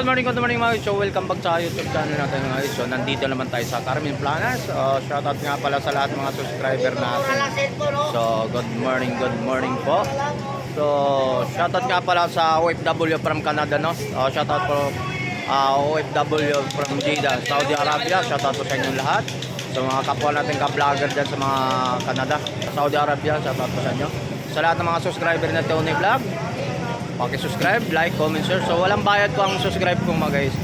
Good morning, good morning mga. So, welcome back sa YouTube channel natin mga. So, nandito naman tayo sa Carmen Planas. So, shoutout nga pala sa lahat mga subscriber natin. So, good morning, good morning po. So, shoutout nga pala sa OFW from Canada, no? Uh, shoutout po uh, OFW from Jeddah, Saudi Arabia. Shoutout po sa inyong lahat. So, mga kapwa natin ka-vlogger dyan sa mga Canada, Saudi Arabia. Shoutout po sa inyo. Sa lahat ng mga subscriber na Tony Vlog, Paki-subscribe, like, comment, share. So walang bayad po ang subscribe ko mga guys.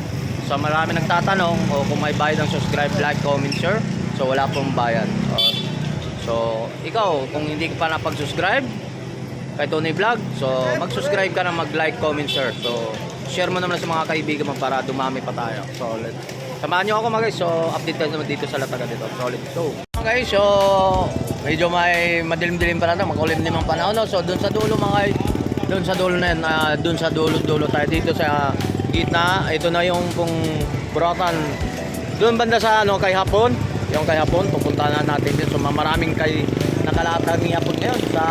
So marami nagtatanong o kung may bayad ang subscribe, like, comment, share. So wala pong bayad. Uh, so ikaw, kung hindi ka pa napag-subscribe kay Tony Vlog, so mag-subscribe ka na, mag-like, comment, share. So share mo naman sa mga kaibigan mo para dumami pa tayo. So let Samahan nyo ako mga guys. So update tayo naman dito sa Lataga dito. So let's. Mga guys, so medyo may madilim-dilim pa natin. Makulim din ang panahon. No? So doon sa dulo mga guys, doon sa dulo na yan, ah, doon sa dulo-dulo tayo dito sa gitna. Ito na yung kung Brotan. Doon banda sa ano kay Hapon, yung kay Hapon, pupunta na natin din. So maraming kay nakalatag ni Hapon ngayon sa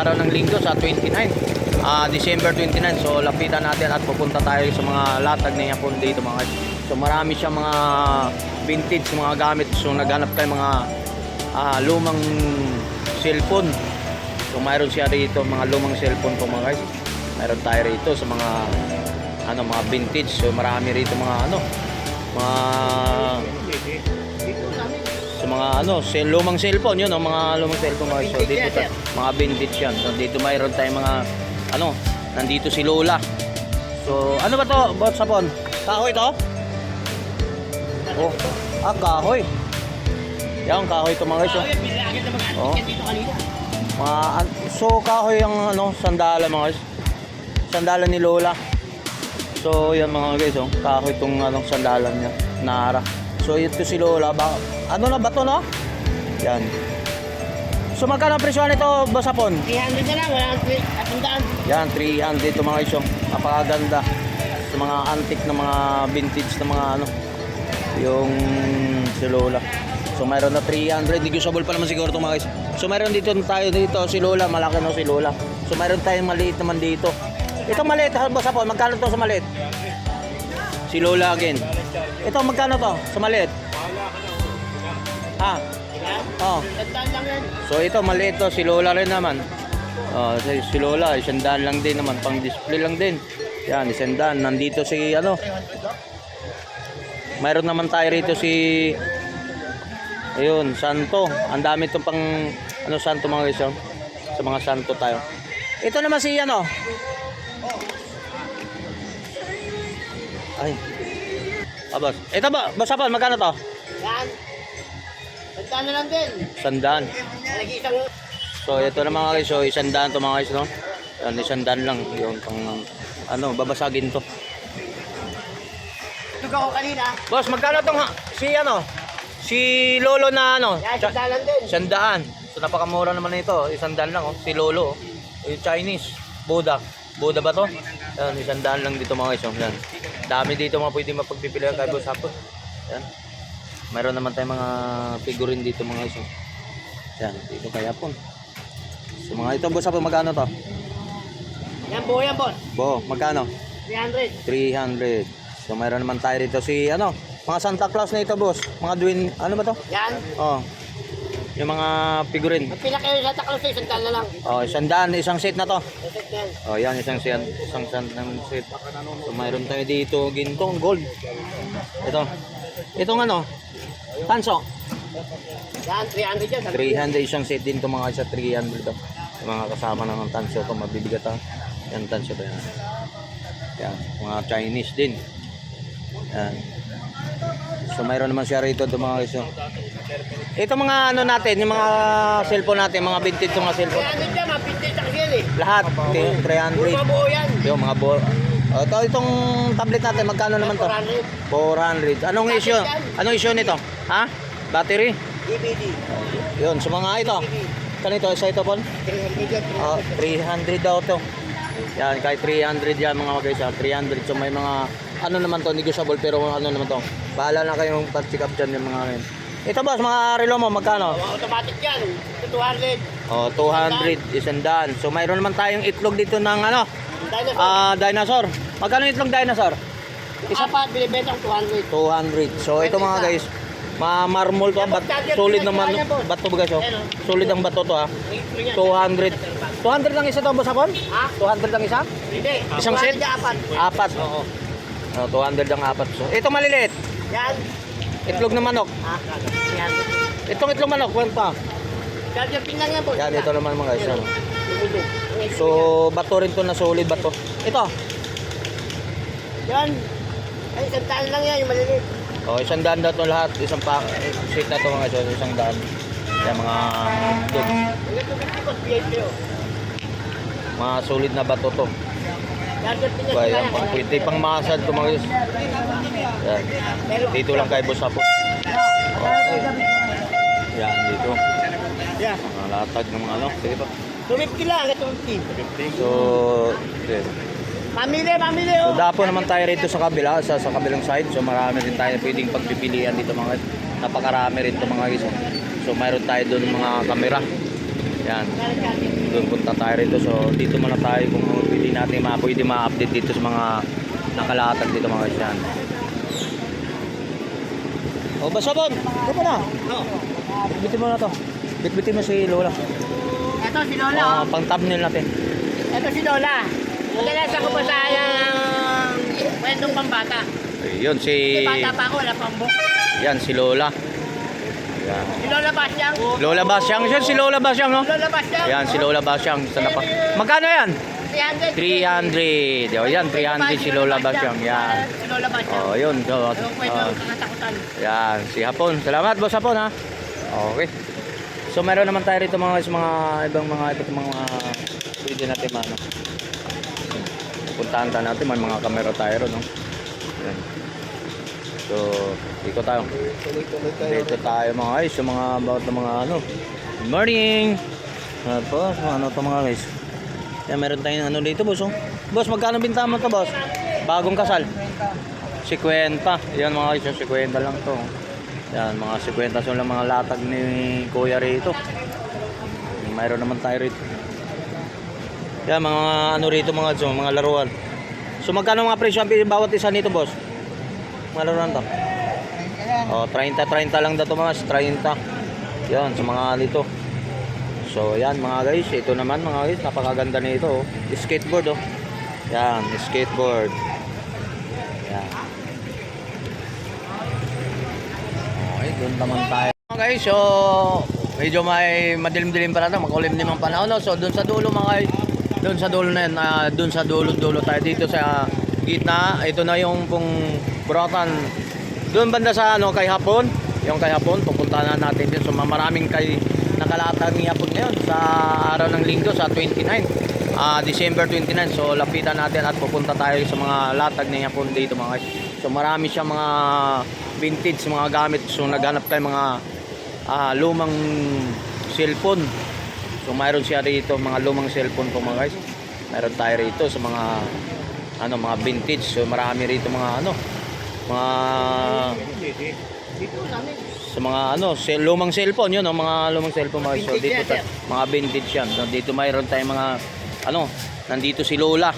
araw ng linggo sa 29. ah December 29. So lapitan natin at pupunta tayo sa mga latag ni Hapon dito mga. So marami siya mga vintage mga gamit. So naghanap tayo mga ah, lumang cellphone. So mayroon siya rito mga lumang cellphone po mga guys. Mayroon tayo rito sa mga ano mga vintage. So marami rito mga ano mga sa mga ano cell, lumang cellphone yun, oh, mga lumang cellphone mga guys. So dito sa mga vintage yan. So dito mayroon tayong mga ano nandito si Lola. So ano ba to? Bot sapon? Kahoy to? Oh, ah kahoy. Yan kahoy to mga guys. Oh. Mga, so kahoy ang ano, sandalan mga guys. Sandalan ni Lola. So yan mga guys, oh, kahoy tong anong sandalan niya, Nara. So ito si Lola, ba, ano na ba to no? Yan. So magkano ang presyo nito, Basapon? 300 na lang, wala kang at tandaan. Yan, 300 ito mga guys, oh. Napakaganda. Sa mga antique na mga vintage na mga ano, yung si Lola. So mayroon na 300, negotiable pa naman siguro ito mga guys. So mayroon dito tayo dito si Lola, malaki na si Lola. So mayroon tayong maliit naman dito. Ito maliit, boss po, magkano to sa maliit? Si Lola again. Ito magkano to sa maliit? Ha? Oh. Lang yan. So ito maliit to, si Lola rin naman. Oh, si, si Lola, isandaan lang din naman, pang display lang din. Yan, isandaan. Nandito si ano. Mayroon naman tayo rito si Ayun, Santo. Ang dami itong pang ano Santo mga guys. oh. Sa mga Santo tayo. Ito naman si ano. Ay. Abas. Ito ba? Basta pa, magkano to? Yan. Tandaan na lang din. Sandaan. So ito na mga guys, so isang daan to mga guys, no? Yan, isang daan lang yung pang ano, babasagin to. tug ako kanina. Boss, magkano tong si ano? Si Lolo na ano? Yan, lang din. isang daan. So napakamura naman nito, isang daan lang oh. Si Lolo, oh. yung Chinese, Buddha. Buddha ba to? Yan, isang daan lang dito mga guys, oh. Yan. Dami dito mga pwede mapagpipilian kay Boss Hapon. Yan. Mayroon naman tayong mga figurine dito mga guys, oh. Yan, dito kay Hapon. So mga ito, Boss Hapon, magkano to? Yan buo yan, boss. Bo, magkano? 300. 300. So mayroon naman tayo rito si ano, mga Santa Claus na ito, boss. Mga Dwin, ano ba to? Yan. Oh. Yung mga figurine. Ang pila kayo sa takalo sa isang daan na lang. Oh, isang daan, isang set na to. Perfect yan. Oh, yan isang set, isang set ng set. So mayroon tayo dito gintong gold. Ito. Itong ano? Tanso. Yan, 300 yan. Sabi 300 isang set din to mga isa 300 to. Yung mga kasama ng tanso to mabibigat ha. Yan tanso to yan. Yan, mga Chinese din. Yan. So mayroon naman siya rito to mga oh. Ito mga ano natin, yung mga cellphone natin, mga vintage yung mga cellphone. 300 yan, mga 50 sa yan eh. Lahat, Puro 300. mga buo yan. Yung mga bo oh, ito, itong tablet natin, magkano naman to? 400. 400. Anong issue? Anong issue nito? Ha? Battery? DVD. Yun, sa mga ito. Kanito, isa ito po? 300 yan. Oh, 300 daw to. Yan, kahit 300 yan mga guys. ah, 300. So may mga, ano naman to, negotiable pero ano naman to. Bahala na kayong pag-check up dyan yung mga ngayon. Ito boss, mga relo mo, magkano? Automatic yan. Ito 200. Oh, 200, isang daan. So mayroon naman tayong itlog dito ng ano, Dinosaur. ah dinosaur. Magkano yung itlog dinosaur? Isa pa, binibenta ko 200. 200. So ito mga guys, ma marmol to, ah, bat, solid naman bato ba guys oh. Solid ang bato to ha. 200. 200 lang isa to boss hapon? Ha? 200 lang isa? Hindi. Isang set? 200 na apat. Apat. Oo. Oh, 200 ang apat. So ito maliliit. Yan. Itlog ng manok. Ha? Yan. Itong itlog manok, kwenta. Charger pin lang yan po. Yan ito naman mga guys. ano. So bato rin to na solid bato. Ito. Yan. Ay, isang daan lang yan, yung maliliit. Oh, isang daan daw to lahat. Isang pa sheet na to mga guys. Isang daan. Yan mga oh. Mga solid na bato to. Kaya yan. yan, pang masad to mga guys. Yan. Dito lang kay Boss Apo. Okay. Yan, dito. Yan. Mga latag ng mga ano. Sige pa. 250 lang, ito 50. So, okay. Pamili, pamili, So, oh. dapo naman tayo rito sa kabila, sa, sa kabilang side. So, marami rin tayo pwedeng pagpipilian dito mga guys. Napakarami rin to mga guys. So, mayroon tayo doon mga kamera. Yan. Doon punta tayo rito. So, dito muna tayo kung pwede natin ma pwede ma-update dito sa mga nakalatag dito mga guys. Yan. O, basabon! Ito mo na. Oh. Bitbitin mo na to. Bitbitin mo si Lola. Ito si Lola, Uh, oh. pang thumbnail natin. Ito si Lola. Madalas ako pa sa kwentong pambata. Ayun, si... Bata pa ako, wala pang book. Yan, si Lola. Yan. Si Lola Basyang. Lola Basyang. Siya, si Lola Basyang, no? Lola Basyang. Yan, si Lola Basyang. Sana pa. Magkano yan? 300. 300. O, yan, 300 si Lola Basyang. Yan. Si Lola Basyang. O, yun. So, oh, kakatakutan? yan, si Hapon. Salamat, boss Hapon, ha? Okay. So, meron naman tayo rito mga, mga ibang mga iba't mga pwede natin ano. Puntahan tayo natin. May mga kamera tayo no? Yan. So, ikot tayo. Dito tayo mga guys, yung mga about ng mga ano. Good morning! Ano po, ano to mga guys? Yan, meron tayong ano dito, boss. Oh. Boss, magkano binta mo to, boss? Bagong kasal. 50. Yan mga guys, yung 50 lang to. Yan, mga 50 so lang mga latag ni Kuya rito. Mayroon naman tayo rito. Yan, mga ano rito mga so, mga laruan. So magkano mga presyo ang bawat isa nito, boss? Mga laruan to. Oh, 30 30 lang daw to mga 30. Yan sa mga dito. So yan mga guys, ito naman mga guys, napakaganda nito oh. Skateboard oh. Yan, skateboard. Yan. Okay, doon naman tayo. Guys, so medyo may madilim-dilim pa na makulim din ang panahon. No? So doon sa dulo mga guys, doon sa dulo na yan, ah, doon sa dulo-dulo tayo dito sa gitna. Ito na yung pong Brotan. Doon banda sa ano kay Hapon, yung kay Hapon, pupunta na natin din. So maraming kay nakalatag ni Hapon ngayon sa araw ng linggo sa 29. ah December 29. So lapitan natin at pupunta tayo sa mga latag ni Hapon dito mga guys. So marami siya mga vintage mga gamit. So naghanap tayo mga ah, lumang cellphone. So mayroon siya rito mga lumang cellphone po mga guys. Mayroon tayo rito sa mga ano mga vintage. So marami rito mga ano mga sa mga ano sel lumang cellphone yun no? mga lumang cellphone mga so dito ta- mga vintage yan so, dito mayroon tayong mga ano nandito si Lola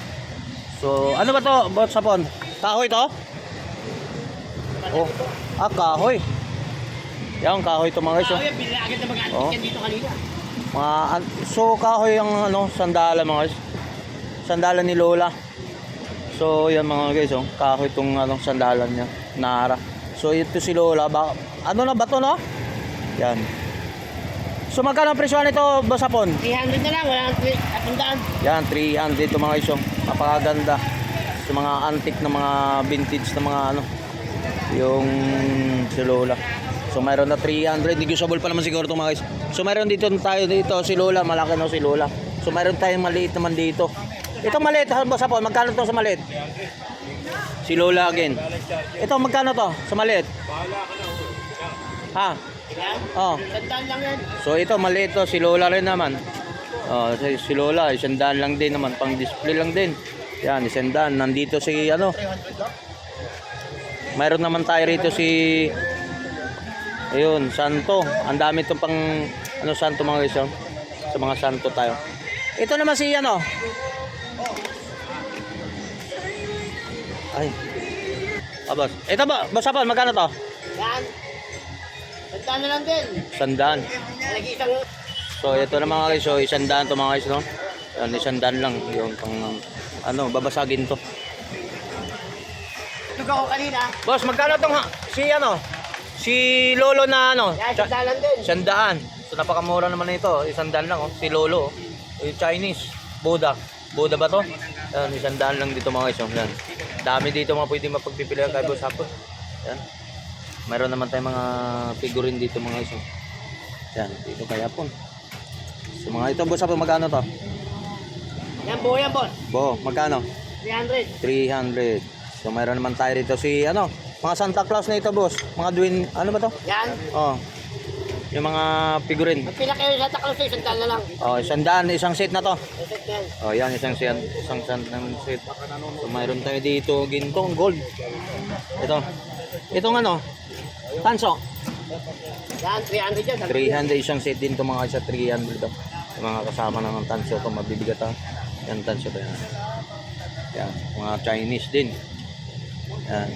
so ano ba to bot sapon kahoy to oh ah kahoy yan kahoy to mga guys oh. Ah, yan, bilhin agad na mag-antik Oh. dito kanina. Mga so kahoy ang ano sandala mga guys. Sandala ni Lola. So yan mga guys oh, kahoy tong ano sandalan niya, Nara. So ito si Lola, ba ano na ba to no? Yan. So magkano ang presyo nito, Boss Apon? 300 na lang, wala nang atundaan. Yan, 300 ito mga guys oh. Napakaganda. Sa mga antique na mga vintage na mga ano yung si Lola. So mayroon na 300, negotiable pa naman siguro itong mga guys. So mayroon dito tayo dito si Lola, malaki na si Lola. So mayroon tayong maliit naman dito. Ito maliit, ha, boss po, magkano to sa maliit? Si Lola again. Ito magkano to sa maliit? Ha? Yan, Oh. lang yan. So ito maliit to, si Lola rin naman. Oh, si, si Lola, isang daan lang din naman, pang display lang din. Yan, isang daan. Nandito si ano, 300 lang. mayroon naman tayo rito si Ayun, santo. Ang dami itong pang ano santo mga guys, oh. Sa mga santo tayo. Ito naman si ano. Ay. boss. Ito ba, boss Hapon, magkano to? Yan. Tandaan na lang din. Sandaan. Nag-isang So ito na mga guys, so isandaan to mga guys, no? Yan, isandaan lang yung pang, ano, babasagin to. Tug ako kanina. Boss, magkano tong ha- si ano? Si Lolo na ano? Yan, tandaan lang din. Sandaan. So napakamura naman nito. Isandaan lang oh. Si Lolo. Oh. Eh, Chinese. Buddha. Buddha ba to? Yan, isandaan lang dito mga guys. oh. Yan. Dami dito mga pwede mapagpipilian kay Boss Hapon. Yan. Mayroon naman tayong mga figurine dito mga oh. Yan, dito kay Hapon. So mga ito Boss Hapon, magkano to? Yan buo yan, boss. Bo, magkano? 300. 300. So mayroon naman tayo dito si ano, mga Santa Claus na ito, boss. Mga Dwin, ano ba to? Yan. Oh. Yung mga figurine. Ang pinakayo sa taklo sa isang daan na lang. Oh, isang daan, isang set na to. Reset yan. Oh, yan isang set, isang set ng set. So mayroon tayo dito gintong gold. Ito. Itong ano? Tanso. Yan, 300 yan. 300 isang set din to mga isa 300 to. Yung mga kasama ng tanso to mabibigat ha. Yan tanso to yan. Yan, mga Chinese din. Yan.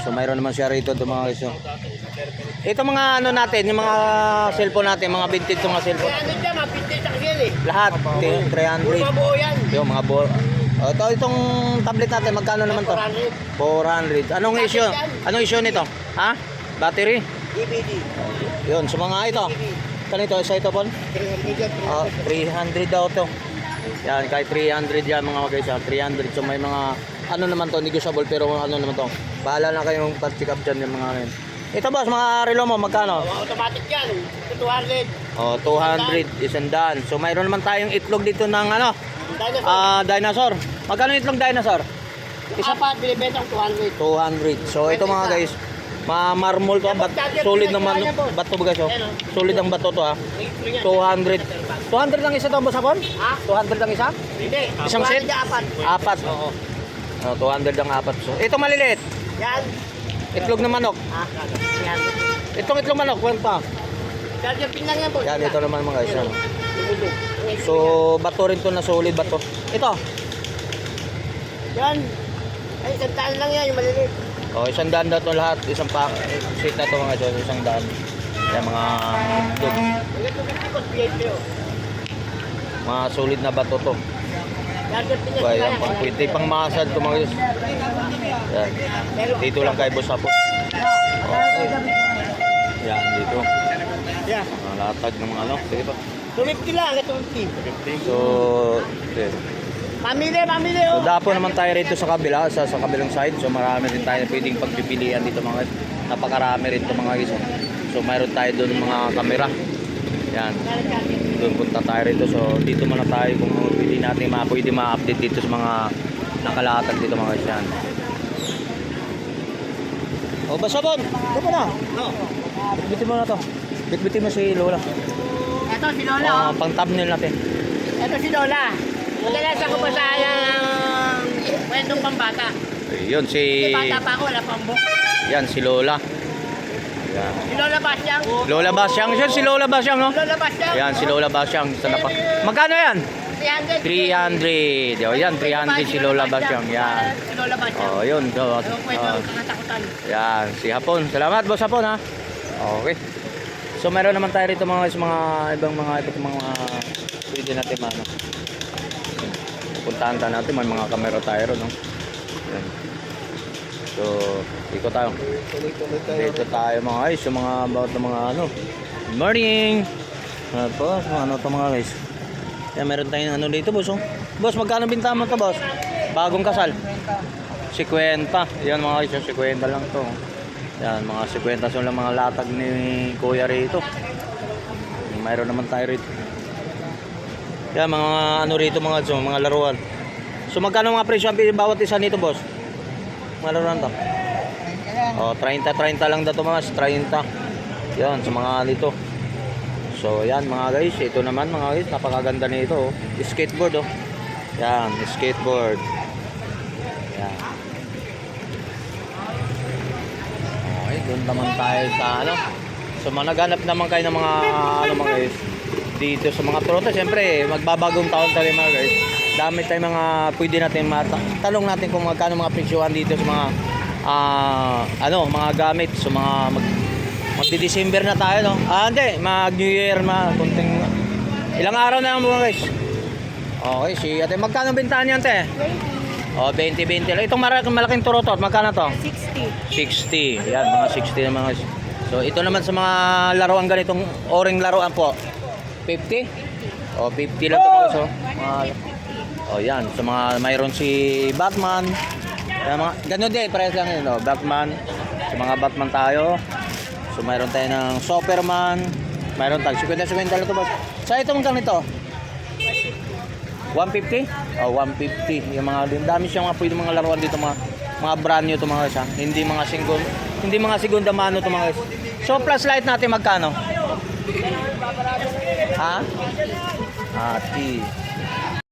So mayroon naman siya rito to mga guys. oh. Ito mga ano natin, yung mga cellphone natin, mga vintage mga cellphone. 300 yan, mga pintis ang yan eh. Lahat, Puro 300. mga buo yan. Yung mga bo Oh, ito itong tablet natin, magkano naman to? 400. 400. Anong issue? Anong issue nito? Ha? Battery? DVD. Yun, sa mga ito. Kano ito? Isa ito po? 300 yan. Ah, 300 daw to. Yan, kahit 300 yan mga guys, ah, 300. So may mga ano naman to, negotiable pero ano naman to. Bahala na kayong pag-pick up dyan yung mga yun. Ito boss, mga relo mo, magkano? Automatic yan. Ito 200. Oh, 200, isang daan. So mayroon naman tayong itlog dito ng ano, Dinosaur. ah, dinosaur. Magkano itlog dinosaur? Isa pa, binibenta ang 200. 200. So ito mga guys, mga marmol to, bat, solid naman bato ba guys oh. Solid ang bato to ha. 200. 200 lang isa to boss hapon? Ha? 200 lang isa? Hindi. Isang set? 200 apat. Apat. Oo. Oh, 200 ang apat. So, ito maliliit. Yan. Itlog ng manok. Ha? 300. Itong itlog manok, kwenta. Charger pin lang yan, boss. Yan, ito naman mga guys. Ano. So, bato rin to na solid bato. Ito. Yan. Ay, isang daan lang yan, yung maliliit. Oh, isang daan na to lahat. Isang pa, seat na to mga guys. Isang daan. Yan, mga itlog. Hanggang 250 boss, VIP. Mga solid na bato to. Charger pin yan. Ba, yan, kaya pang, kaya. pwede pang masad mga guys. Yan. Dito lang kay Boss Apo. Okay. Yan, dito. Yeah. Mga latag ng mga ano. Sige pa. 250 lang, hanggang 250. So, okay. Pamili, pamili So oh. dapo naman tayo rito sa kabila, sa, sa kabilang side. So marami din tayo pwedeng pagpipilian dito mga. Napakarami rin to mga guys. So mayroon tayo doon mga kamera. Yan. Doon punta tayo rito. So dito muna tayo kung pwede natin ma pwede ma-update dito sa mga nakalatag dito mga guys. Yan. Oh, basabon! Ito pa na. Oh. Bitbitin mo na to. Bitbitin mo si Lola. Ito si Lola Ah, oh. pang thumbnail natin. Ito si Lola. Madalas ako pa sa ng kwentong pambata. Ayun, si... Bata pa ako, wala pang book. Yan, si Lola. Yan. Si Lola Basyang. Lola Basyang. Yan, si Lola Basyang, no? Lola Basyang. Yan, si Lola Basyang. Sana pa. Magkano yan? 300. 300. O, yan, 300 si Lola Basyang. Yan. Si Lola Basyang. Oh, yun. So, oh, kakatakutan. yan, si Hapon. Salamat, boss Hapon, ha? Okay. So, meron naman tayo rito mga, mga ibang mga ito mga pwede natin ano. Puntahan tayo natin. May mga kamera tayo no? Yan. So, ikot tayo. Dito tayo mga guys, yung mga about ng mga ano. Morning! Ano mga ano to mga guys. Yan, meron tayong ano dito, boss. Oh. Boss, magkano binta mo to, boss? Bagong kasal. 50. Yan mga guys, yung 50 lang to. Yan, mga 50 so lang mga latag ni Kuya rito. Mayroon naman tayo rito. Yan, mga ano rito mga so, mga laruan. So magkano mga presyo ang bawat isa nito, boss? Mga laruan to. Oh, 30 30 lang daw to mga 30. Yan sa mga dito. So yan mga guys, ito naman mga guys, napakaganda nito oh. Skateboard oh. Yan, skateboard. Yan. Okay, doon naman tayo sa ano. So managanap naman kayo ng mga ano mga guys dito sa mga trote. Siyempre, magbabagong taon tayo mga guys. Dami tayong mga pwede natin matanong natin kung magkano mga presyohan dito sa mga ah, ano, mga gamit. So mga mag, magdi-December na tayo, no? Ah, hindi. Mag New Year na. Kunting, ilang araw na lang mga guys. Okay, si ate. Magkano bintahan niyan, te? 20. Oh, 20-20 lang. Itong malaking, malaking turotot, magkano to? 60. 60. Yan, mga 60 na mga. So, ito naman sa mga laruan ganitong oring laruan po. 50? Oh, 50 lang to mga so. Mga, oh, yan. Sa mga mayroon si Batman. Yan, mga, ganun din, parehas lang yun. Oh, Batman. Sa mga Batman tayo. So, mayroon tayo ng Superman. Mayroon tayo. 50-50 lang to boss. Sa itong ganito. 150? Oh, 150. Yung mga yung dami siyang mga pwede mga laruan dito mga mga brand new to mga guys. ha. Hindi mga single hindi mga segunda mano to mga guys. So plus light natin magkano? Ha? T.